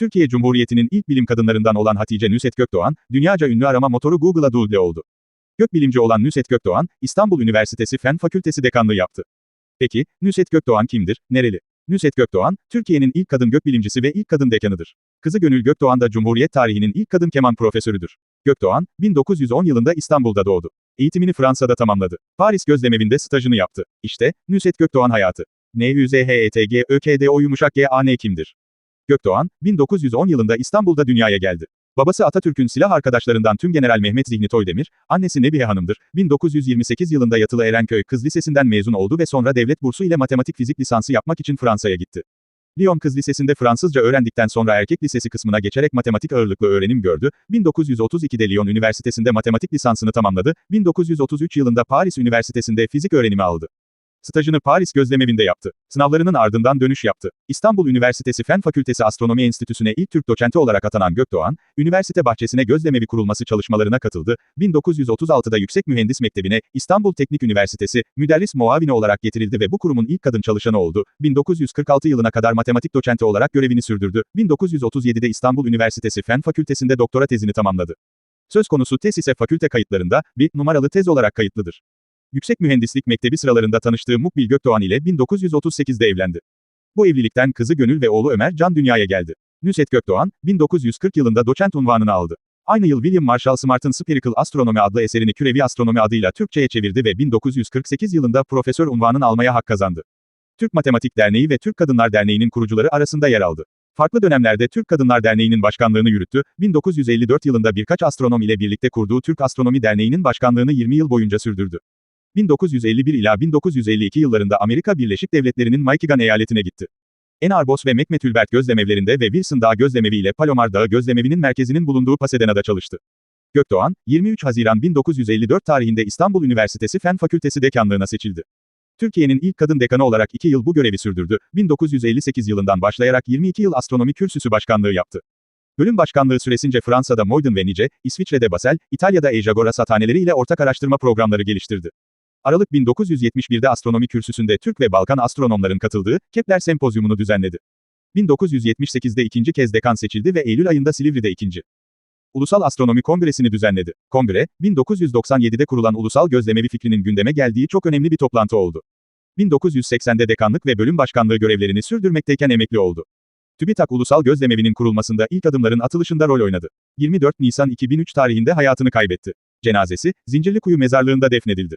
Türkiye Cumhuriyeti'nin ilk bilim kadınlarından olan Hatice Nüset Gökdoğan, dünyaca ünlü arama motoru Google'a duble oldu. Gökbilimci olan Nüset Gökdoğan, İstanbul Üniversitesi Fen Fakültesi dekanlığı yaptı. Peki, Nüset Gökdoğan kimdir, nereli? Nüset Gökdoğan, Türkiye'nin ilk kadın gökbilimcisi ve ilk kadın dekanıdır. Kızı Gönül Gökdoğan da Cumhuriyet tarihinin ilk kadın keman profesörüdür. Gökdoğan, 1910 yılında İstanbul'da doğdu. Eğitimini Fransa'da tamamladı. Paris Gözlemevi'nde stajını yaptı. İşte, Nüset Gökdoğan hayatı. NÜZHETG ÖKDO yumuşak GAN kimdir? Gökdoğan, 1910 yılında İstanbul'da dünyaya geldi. Babası Atatürk'ün silah arkadaşlarından Tümgeneral Mehmet Zihni Toydemir, annesi Nebihe Hanım'dır. 1928 yılında Yatılı Erenköy Kız Lisesi'nden mezun oldu ve sonra devlet bursu ile matematik fizik lisansı yapmak için Fransa'ya gitti. Lyon Kız Lisesi'nde Fransızca öğrendikten sonra erkek lisesi kısmına geçerek matematik ağırlıklı öğrenim gördü. 1932'de Lyon Üniversitesi'nde matematik lisansını tamamladı. 1933 yılında Paris Üniversitesi'nde fizik öğrenimi aldı. Stajını Paris Gözlemevi'nde yaptı. Sınavlarının ardından dönüş yaptı. İstanbul Üniversitesi Fen Fakültesi Astronomi Enstitüsü'ne ilk Türk doçenti olarak atanan Gökdoğan, üniversite bahçesine gözlemevi kurulması çalışmalarına katıldı. 1936'da Yüksek Mühendis Mektebi'ne İstanbul Teknik Üniversitesi müderris muavini olarak getirildi ve bu kurumun ilk kadın çalışanı oldu. 1946 yılına kadar matematik doçenti olarak görevini sürdürdü. 1937'de İstanbul Üniversitesi Fen Fakültesinde doktora tezini tamamladı. Söz konusu tez ise fakülte kayıtlarında bir numaralı tez olarak kayıtlıdır. Yüksek Mühendislik Mektebi sıralarında tanıştığı Mukbil Gökdoğan ile 1938'de evlendi. Bu evlilikten kızı Gönül ve oğlu Ömer Can dünyaya geldi. Nusret Gökdoğan, 1940 yılında doçent unvanını aldı. Aynı yıl William Marshall Smart'ın Spherical Astronomy adlı eserini kürevi astronomi adıyla Türkçe'ye çevirdi ve 1948 yılında profesör unvanını almaya hak kazandı. Türk Matematik Derneği ve Türk Kadınlar Derneği'nin kurucuları arasında yer aldı. Farklı dönemlerde Türk Kadınlar Derneği'nin başkanlığını yürüttü, 1954 yılında birkaç astronom ile birlikte kurduğu Türk Astronomi Derneği'nin başkanlığını 20 yıl boyunca sürdürdü. 1951 ila 1952 yıllarında Amerika Birleşik Devletleri'nin Michigan eyaletine gitti. Ann Arbos ve McMurtry gözlemevlerinde ve Wilson Dağı gözlemevi ile Palomar Dağı gözlemevinin merkezinin bulunduğu Pasadena'da çalıştı. Gökdoğan, 23 Haziran 1954 tarihinde İstanbul Üniversitesi Fen Fakültesi dekanlığına seçildi. Türkiye'nin ilk kadın dekanı olarak 2 yıl bu görevi sürdürdü, 1958 yılından başlayarak 22 yıl astronomi kürsüsü başkanlığı yaptı. Bölüm başkanlığı süresince Fransa'da Moyden ve Nice, İsviçre'de Basel, İtalya'da Ejagora Sathaneleri ile ortak araştırma programları geliştirdi. Aralık 1971'de astronomi kürsüsünde Türk ve Balkan astronomların katıldığı Kepler Sempozyumunu düzenledi. 1978'de ikinci kez dekan seçildi ve Eylül ayında Silivri'de ikinci. Ulusal Astronomi Kongresi'ni düzenledi. Kongre, 1997'de kurulan ulusal gözlemevi fikrinin gündeme geldiği çok önemli bir toplantı oldu. 1980'de dekanlık ve bölüm başkanlığı görevlerini sürdürmekteyken emekli oldu. TÜBİTAK Ulusal Gözlemevi'nin kurulmasında ilk adımların atılışında rol oynadı. 24 Nisan 2003 tarihinde hayatını kaybetti. Cenazesi, Zincirlikuyu mezarlığında defnedildi.